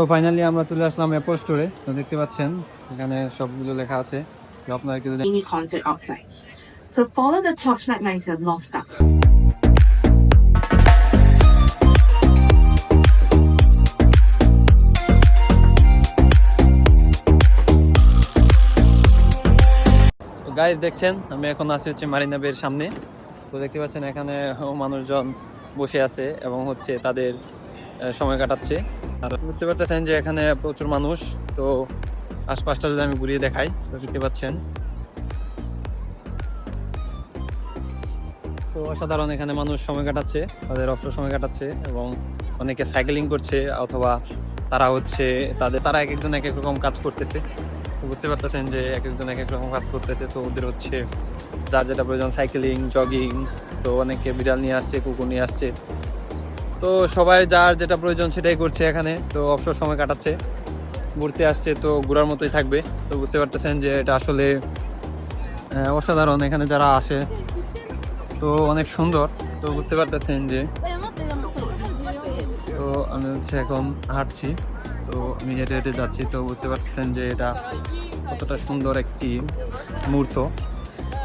তো ফাইনালি আমরা চলে আসলাম অ্যাপল স্টোরে তো দেখতে পাচ্ছেন এখানে সবগুলো লেখা আছে। তো আপনাদেরকে যদি mini concert outside. So follow the torchlight lines of North Star. Guide দেখছেন? আমি এখন আছি হচ্ছে মারিনা বের সামনে। তো দেখতে পাচ্ছেন এখানে মানুষজন বসে আছে এবং হচ্ছে তাদের সময় কাটাচ্ছে। আর বুঝতে পারতেছেন যে এখানে প্রচুর মানুষ, তো আশপাশটা যদি আমি ঘুরিয়ে দেখাই, তো দেখতে পাচ্ছেন। তো অসাধারণ এখানে মানুষ সময় কাটাচ্ছে, তাদের অবসর সময় কাটাচ্ছে এবং অনেকে সাইকেলিং করছে অথবা তারা হচ্ছে তাদের, তারা এক একজন এক এক রকম কাজ করতেছে। বুঝতে পারতেছেন যে এক একজন এক এক রকম কাজ করতেছে, তো ওদের হচ্ছে যার যেটা প্রয়োজন সাইকেলিং জগিং তো অনেকে বিড়াল নিয়ে আসছে, কুকুর নিয়ে আসছে। তো সবাই যার যেটা প্রয়োজন সেটাই করছে এখানে, তো অবসর সময় কাটাচ্ছে। ঘুরতে আসছে, তো ঘোরার মতোই থাকবে। তো বুঝতে পারতেছেন যে এটা আসলে অসাধারণ এখানে যারা আসে। তো অনেক সুন্দর। তো বুঝতে পারতেছেন যে, তো আমি হচ্ছে এখন হাঁটছি। তো আমি হেঁটে হেঁটে যাচ্ছি, তো বুঝতে পারতেছেন যে এটা কতটা সুন্দর একটি মুহূর্ত।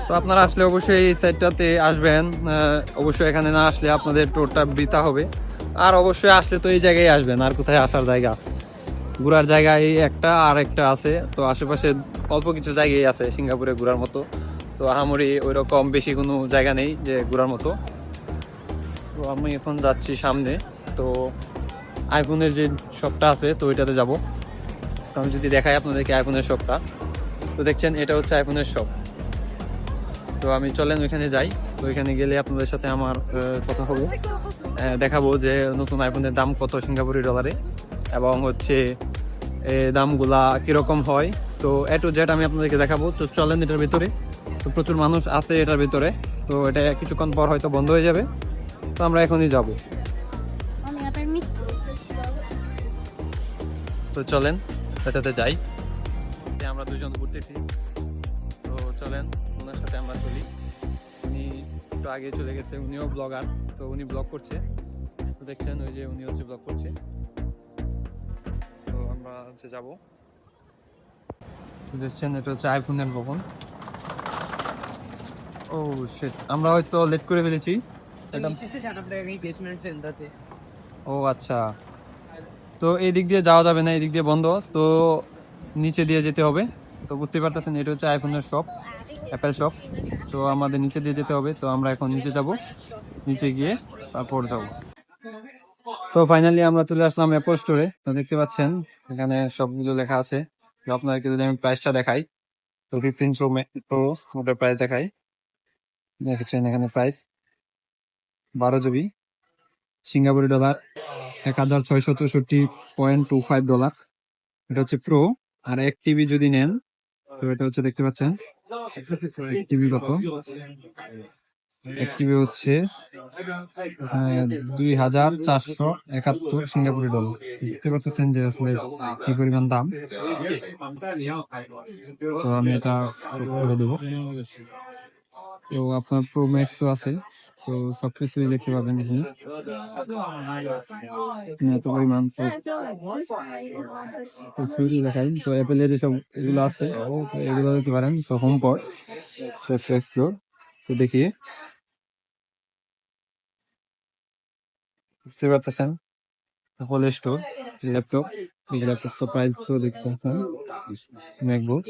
তো আপনারা আসলে অবশ্যই এই সাইডটাতে আসবেন। অবশ্যই এখানে না আসলে আপনাদের টোরটা বৃথা হবে। আর অবশ্যই আসলে তো এই জায়গায় আসবেন, আর কোথায় আসার জায়গা? ঘোরার জায়গা এই একটা আর একটা আছে। তো আশেপাশে অল্প কিছু জায়গায় আছে, সিঙ্গাপুরে ঘোরার মতো। তো আহামরি ওই রকম বেশি কোনো জায়গা নেই যে ঘোরার মতো। তো আমি এখন যাচ্ছি সামনে। তো আইফোনের যে শপটা আছে, তো ওইটাতে যাব। তো আমি যদি দেখাই আপনাদেরকে আইফোনের শপটা তো দেখছেন, এটা হচ্ছে আইফোনের শপ তো আমি চলেন ওইখানে যাই। তো ওইখানে গেলে আপনাদের সাথে আমার কথা হবে। দেখাবো যে নতুন আইফোনের দাম কত সিঙ্গাপুরি ডলারে এবং হচ্ছে এ দামগুলা কীরকম হয়। তো এ টু জেড আমি আপনাদেরকে দেখাবো। তো চলেন এটার ভিতরে। তো প্রচুর মানুষ আছে এটার ভিতরে। তো এটা কিছুক্ষণ পর হয়তো বন্ধ হয়ে যাবে। তো আমরা এখনই যাব। তো চলেন সেটাতে যাই। আমরা দুজন ঘুরতেছি। তো চলেন। একটু আগে চলে গেছে উনিও ব্লগার তো উনি ব্লগ করছে। দেখছেন ওই যে উনি হচ্ছে ব্লগ করছে। তো আমরা হচ্ছে যাব। দেখছেন এটা হচ্ছে আইফোনের ভবন। ও শিট আমরা হয়তো লেট করে ফেলেছি। ও আচ্ছা। তো এই দিক দিয়ে যাওয়া যাবে না এই দিক দিয়ে বন্ধ। তো নিচে দিয়ে যেতে হবে। তো বুঝতে পারতেছেন এটা হচ্ছে আইফোনের শপ অ্যাপেল শপ। তো আমাদের নিচে দিয়ে যেতে হবে। তো আমরা এখন নিচে যাব। নিচে গিয়ে তারপর যাব। তো ফাইনালি আমরা চলে আসলাম অ্যাপল স্টোরে তো দেখতে পাচ্ছেন, এখানে সবগুলো লেখা আছে। তো আপনাদেরকে যদি আমি প্রাইসটা দেখাই, তো ফিফটিন প্রো প্রো ওটার প্রাইস দেখাই। দেখেছেন এখানে প্রাইস বারো জিবি সিঙ্গাপুরি ডলার এক হাজার ছয়শো চৌষট্টি পয়েন্ট টু ফাইভ ডলার এটা হচ্ছে প্রো আর এক টিবি যদি নেন, তো এটা হচ্ছে দেখতে পাচ্ছেন এক টিবি কত একটি হচ্ছে দুই হাজার চারশো একাত্তর সিঙ্গাপুরি ডলার দেখতে পাচ্ছেন যে আসলে কি পরিমাণ দাম তো আমি এটা করে দেবো তো আপনার প্রো ম্যাক্স তো আছে, তো সবকিছুই দেখতে পাবেন এখানে। এখানে এত পরিমাণ কিছুই দেখাই, তো অ্যাপেলের যেসব এগুলো আছে, তো এগুলো দেখতে পারেন, তো হোম পট এক্সপ্লোর তো দেখি বুঝতে পারতেছেন? হোল স্টোর ল্যাপটপ এই ল্যাপটপ প্রাইস তো দেখতে পাচ্ছেন ম্যাকবুক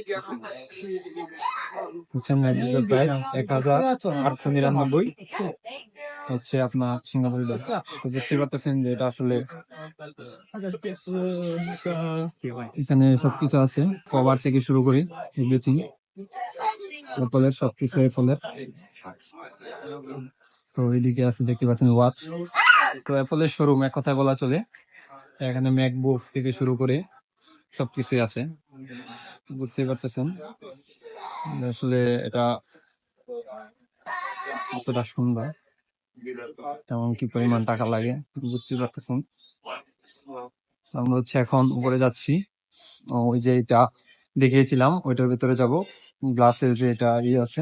হচ্ছে ম্যাকবুকের প্রাইস এক হাজার আটশো নিরানব্বই। হচ্ছে আপনার সিঙ্গাপুরি ডলার তো বুঝতে পারতেছেন যে এটা আসলে এখানে সবকিছু আছে কভার থেকে শুরু করি এভরিথিং অ্যাপলের সবকিছু অ্যাপলের তো এইদিকে আছে দেখতে পাচ্ছেন ওয়াচ তো অ্যাপলের শোরুম এক কথায় বলা চলে। এখানে ম্যাকবুক থেকে শুরু করে সবকিছুই আছে। বুঝতেই পারতেছেন। আসলে এটা কতটা সুন্দর তেমন কি পরিমাণ টাকা লাগে বুঝতে পারতেছেন। আমরা হচ্ছে এখন উপরে যাচ্ছি। ওই যে এটা দেখিয়েছিলাম, ওইটার ভিতরে যাব। গ্লাসের যে এটা ইয়ে আছে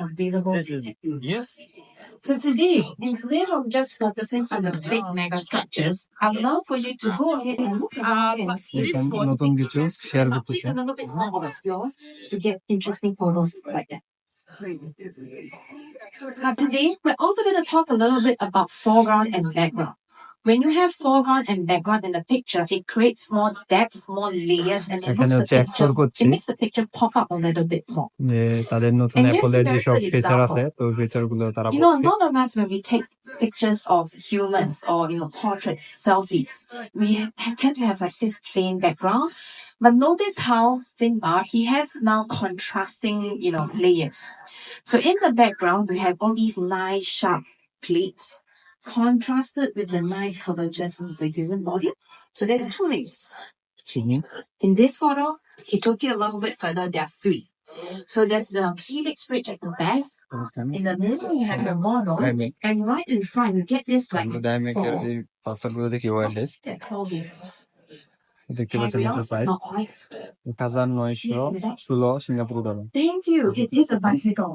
available. Yes. So today, instead of just focusing on the big mega structures, I'd love for you to go ahead and look around and see দেখুন, this one. নতুন কিছু শেয়ার Something করতেছে a little bit more obscure to get interesting photos like that. Now today, we're also going to talk a little bit about foreground and background. When you have foreground and background in the picture, it creates more depth, more layers, and it এখানে makes the হচ্ছে picture, explore করছি it makes the picture pop up a little bit more. যে তাদের নতুন And here's a অ্যাপলের very যেসব good feature example. আছে তো feature গুলো তারা You know, a বলছে lot of us, when we take pictures of humans or, you know, portraits, selfies, we ha- tend to have like this plain background. But notice how Finbar, he has now contrasting, you know, layers. So in the background, we have all these nice sharp plates contrasted with the nice curvatures of the human body. So there's two layers. Hmm, In this photo, he took it a little bit further, there are three. So there's the helix bridge at the back. In the middle, you have your model. ডাইমেক And right in front, you get this like ডাইমেকের four. এই পাথর গুলো দেখি ওয়াইল্ডলেস They're called this দেখতে পাচ্ছেন এটার Ariels, price not white. এক হাজার নয়শো ষোলো Singapore dollar Thank you. It is a bicycle.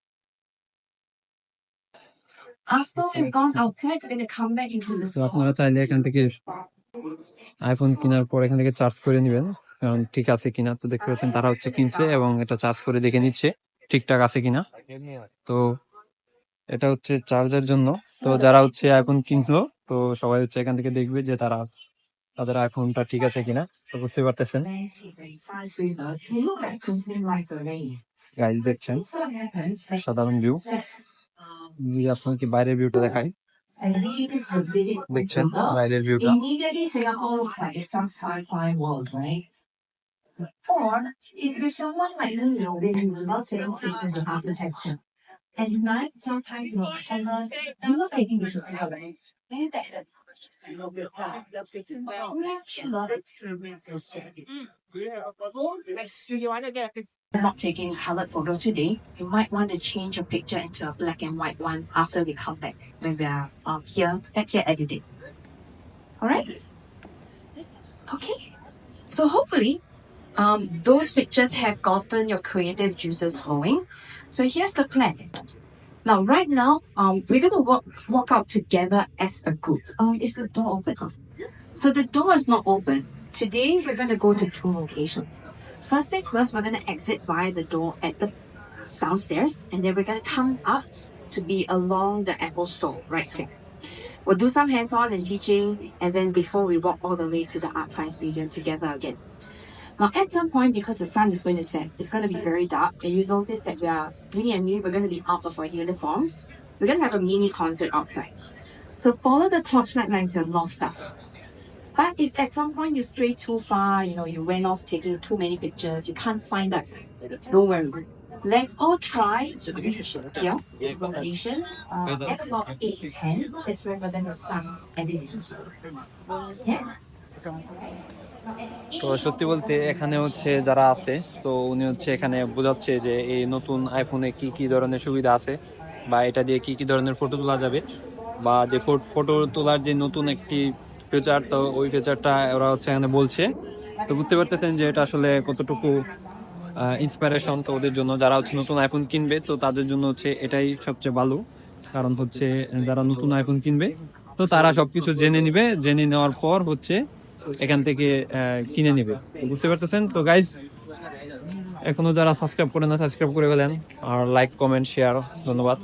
after we've gone outside, we're gonna come back into the store. আপনারা চাইলে এখান থেকে আইফোন কেনার পর এখান থেকে চার্জ করে নেবেন। কারণ ঠিক আছে কিনা তো দেখতে পাচ্ছেন তারা হচ্ছে কিনছে এবং এটা চার্জ করে দেখে নিচ্ছে ঠিকঠাক আছে কিনা। তো এটা হচ্ছে চার্জের জন্য। তো যারা হচ্ছে আইফোন কিনলো তো সবাই হচ্ছে এখান থেকে দেখবে যে তারা তাদের আইফোনটা ঠিক আছে কিনা। তো বুঝতে পারতেছেন. গাইজ দেখছেন? সাধারণ ভিউ um, যদি আপনাকে বাইরের ভিউটা দেখাই and really this is a video দেখছেন opener. বাইরের ভিউটা Immediately Singapore looks like it's some sci-fi world, right? Or if you're someone like me, you know, then you will not take pictures of architecture. At night, sometimes you know, color, you're not taking pictures of color. Maybe that is a little bit dark. We have a lot of we're not taking colored photo today. You might want to change your picture into a black and white one after we come back when we are um, here, back here editing. All right. Okay. So hopefully, um, those pictures have gotten your creative juices flowing. So here's the plan. Now, right now, um, we're gonna walk walk out together as a group. Um, is the door open? So the door is not open. Today, we're gonna go to two locations. First things first, we're gonna exit via the door at the downstairs, and then we're gonna come up to be along the Apple Store right here. We'll do some hands-on and teaching, and then before we walk all the way to the Art Science Museum together again. Now, at some point, because the sun is going to set, it's going to be very dark, and you notice that we are, Winnie and me, we're going to be out of our uniforms. We're going to have a mini concert outside. So follow the torchlight lines and North Star. But if at some point you stray too far, you know, you went off taking too many pictures, you can't find us, don't worry. Let's all try to here, this location, uh, at about 8.10, that's where we're going to start editing. Yeah. তো সত্যি বলতে এখানে হচ্ছে যারা আছে তো উনি হচ্ছে এখানে বোঝাচ্ছে যে এই নতুন আইফোনে কি কি ধরনের সুবিধা আছে বা এটা দিয়ে কি কি ধরনের ফটো তোলা যাবে বা যে ফটো তোলার যে নতুন একটি ফিচার তো ওই ফিউচারটা ওরা হচ্ছে এখানে বলছে। তো বুঝতে পারতেছেন যে এটা আসলে কতটুকু ইন্সপিরেশন তো ওদের জন্য। যারা হচ্ছে নতুন আইফোন কিনবে, তো তাদের জন্য হচ্ছে এটাই সবচেয়ে ভালো। কারণ হচ্ছে যারা নতুন আইফোন কিনবে, তো তারা সবকিছু জেনে নিবে। জেনে নেওয়ার পর হচ্ছে এখান থেকে কিনে নিবে। বুঝতে পারতেছেন? তো গাইজ এখনও যারা সাবস্ক্রাইব করে না সাবস্ক্রাইব করে ফেলেন। আর লাইক কমেন্ট শেয়ার ধন্যবাদ।